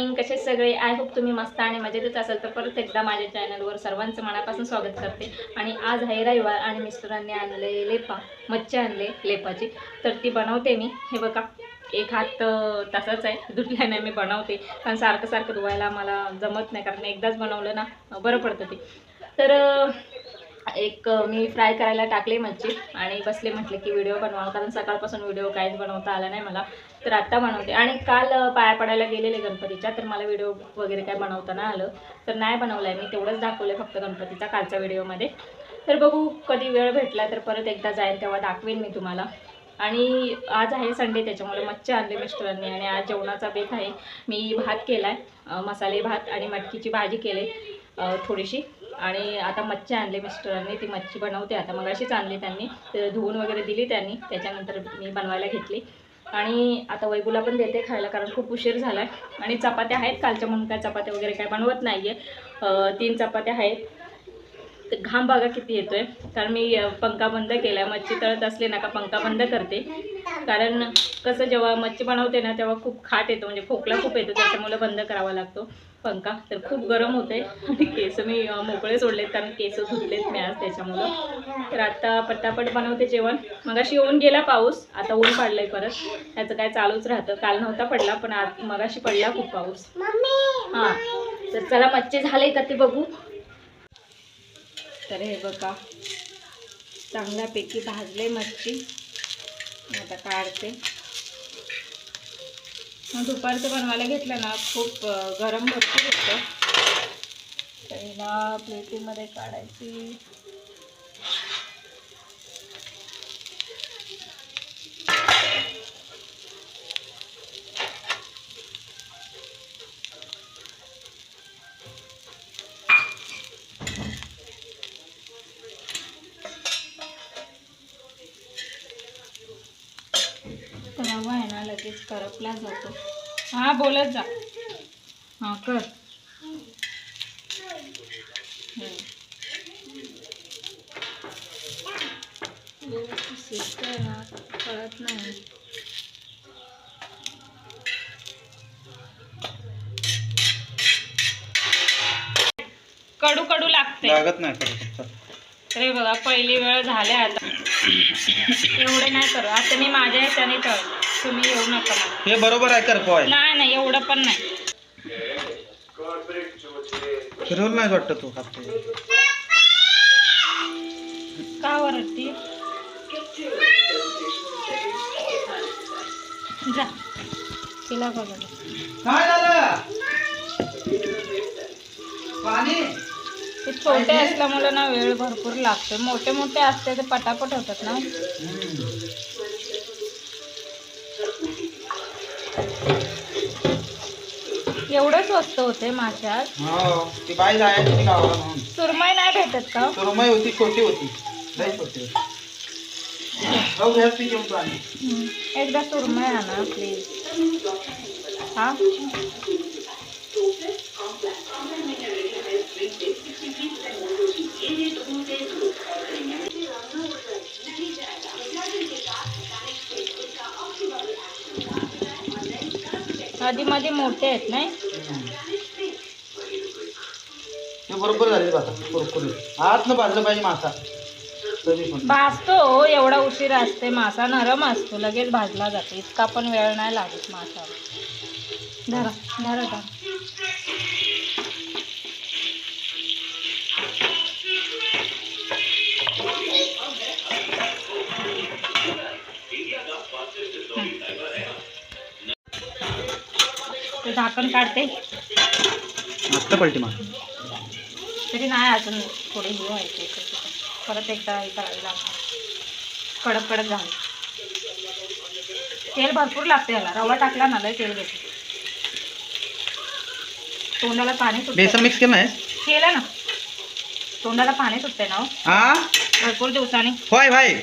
Morning कसे सगळे? I hope तुम्ही मस्त आणि मजेतच असाल तर परत एकदा माझ्या चॅनलवर सर्वांचं मनापासून स्वागत करते. आणि आज आहे रविवार आणि मिस्टरांनी आणले लेपा मच्छी आणले लेपाची. तर ती बनवते मी. हे बघा एक हात तसाच आहे. दुटल्याने मी बनवते. कारण सारखं सारखं धुवायला मला जमत नाही. कारण एकदाच बनवलं ना बरं पडतं ते. तर एक मी फ्राय करायला टाकले मच्छी आणि बसले म्हटले की व्हिडिओ बनवावं कारण सकाळपासून व्हिडिओ काहीच बनवता आला नाही मला. तर आत्ता बनवते. आणि काल पाया पडायला गेलेले गणपतीच्या तर मला व्हिडिओ वगैरे काय बनवता आलं. तर नाही बनवलं आहे मी तेवढंच दाखवलं फक्त गणपतीचा कालच्या व्हिडिओमध्ये. तर बघू कधी वेळ भेटला तर परत एकदा जाईल तेव्हा दाखवेन मी तुम्हाला. आणि आज आहे संडे त्याच्यामुळे मच्छी आणले मिस्टरांनी आणि आज जेवणाचा बेत आहे. मी भात केला आहे मसाले भात आणि मटकीची भाजी केली थोडीशी. आणि आता मच्छी आणली मिस्टरांनी. ती मच्छी बनवते आता. मग अशीच आणली त्यांनी. तर धुवून वगैरे दिली त्यांनी. त्याच्यानंतर मी बनवायला घेतली. आणि आता वैगुला पण देते खायला कारण खूप उशीर झाला आहे आणि चपात्या आहेत. कालच्या म्हणून काय चपात्या वगैरे काय बनवत नाही आहे तीन चपात्या आहेत. तर घाम बघा किती येतोय. कारण मी पंखा बंद केला मच्छी तळत असले ना का पंखा बंद करते. कारण कसं जेव्हा मच्छी बनवते ना तेव्हा खूप खाट येतो. म्हणजे खोकला खूप येतो. त्याच्यामुळे बंद करावा लागतो पंखा. तर खूप गरम होते आणि केस मी मोकळे सोडलेत. कारण केस धुतलेत मी आज त्याच्यामुळं. तर आता पटापट बनवते जेवण. मग अशी येऊन गेला पाऊस. आता ऊन पडलंय परत. त्याचं काय चालूच राहतं. काल नव्हता पडला पण आज मगाशी पडला खूप पाऊस. हां. तर चला मच्छी झाले का ते बघू. तर हे बघा. चांगल्यापैकी भाजले मच्छी. आता काढते. मग दुपारचं बनवायला घेतलं ना खूप गरम भरपूर होतं तर हिला प्लेटीमध्ये काढायची. ना लगेच करपला जातो. हां बोलत जा. हां कर. शिजतंय ना कळत नाही. कडू कडू लागते. लागत नाही खरं हे बघा पहिली वेळ झाल्या आता. एवढे नाही करू. आता मी माझ्या ह्याच्याने तळ तुम्ही येऊ नका मला. हे बरोबर आहे कर पोय नाही नाही एवढं पण नाही. फिरवलं नाही वाटतं तू खाते का वरती? जा. तिला बघा. काय झालं? पाणी? ते छोटे असल्यामुळे ना वेळ भरपूर लागतो मोठे मोठे असते ते पटापट होतात ना. एवढं स्वस्त होते माशात हो सुरमई नाही भेटत का? सुरमई होती छोटी होती. एकदा सुरमई आणा प्लीज हा? आधी मध्ये मोठे आहेत नाही? बरोबर झाले आता कुरकुरीत. आत न भाजलं पाहिजे मासा. तरी पण. भाजतो हो, एवढा उशीर असते. मासा नरम असतो लगेच भाजला जातो. इतका पण वेळ नाही लागत मासा धरा धरा धरा. ते झाकण काढते. आत्ता पलटी मार तरी नाही अजून थोडी हे व्हायची. परत एकदा हे करावी लागणार. कडक कडक झालं. तेल भरपूर लागते याला. रवा टाकला ना लय तेल घेते. तोंडाला पाणी बेसन मिक्स केलं केलं ना. तोंडाला पाणी सुटते ना हो, हा भरपूर दिवसांनी. होय भाई.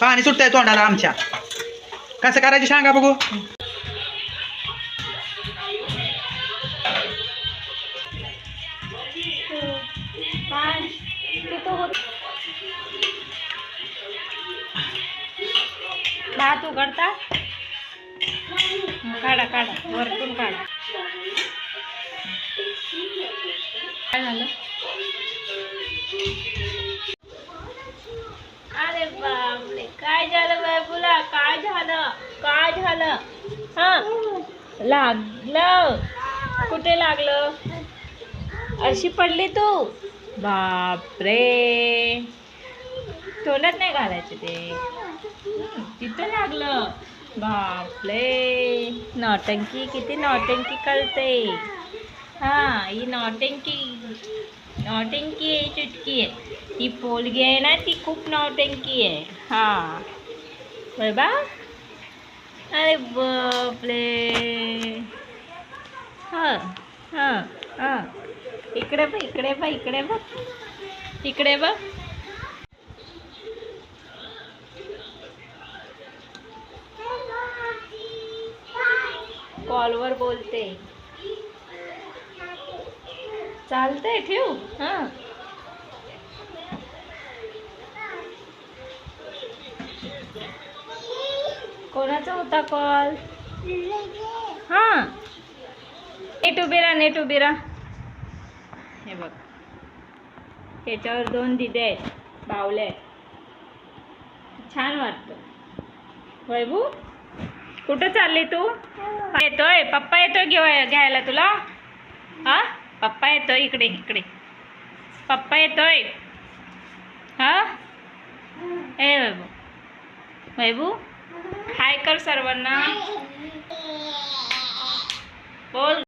पाणी सुटतंय तोंडाला आमच्या. कसं करायचं सांगा बघू. काय तिथं होत भात उघडता काढा काढा वरतून काढा काय झालं अरे बापरे काय झालं बायबुला काय झालं? काय झालं? हा? लागलं. कुठे लागलं? अशी पडली तू? बापरे. तोंडात नाही घालायचे ते. तिथं लागलं. बापरे. नौटंकी किती नौटंकी कळते. हा ही नौटंकी नौटंकी आहे चुटकी आहे. ती पोलगी आहे ना ती खूप नौटंकी आहे. हा. बरं बा? अरे बापरे. हां हां हां. इकडे बघ इकडे बघ इकडे बघ. इकडे बघ. कॉलवर बोलते. चालतंय ठेवू. हां. कोणाचा होता कॉल हां. नेट उभी राहा नेट उभी राहा हे बघ त्याच्यावर दोन दिदे आहेत बावले आहेत. छान वाटतं. वैभू कुठं चालली तू? येतोय. पप्पा येतोय घेवा घ्यायला तुला? हा? पप्पा येतोय इकडे इकडे. पप्पा येतोय. हा? ए वैभू. वैभू हाय कर सर्वांना. बोल.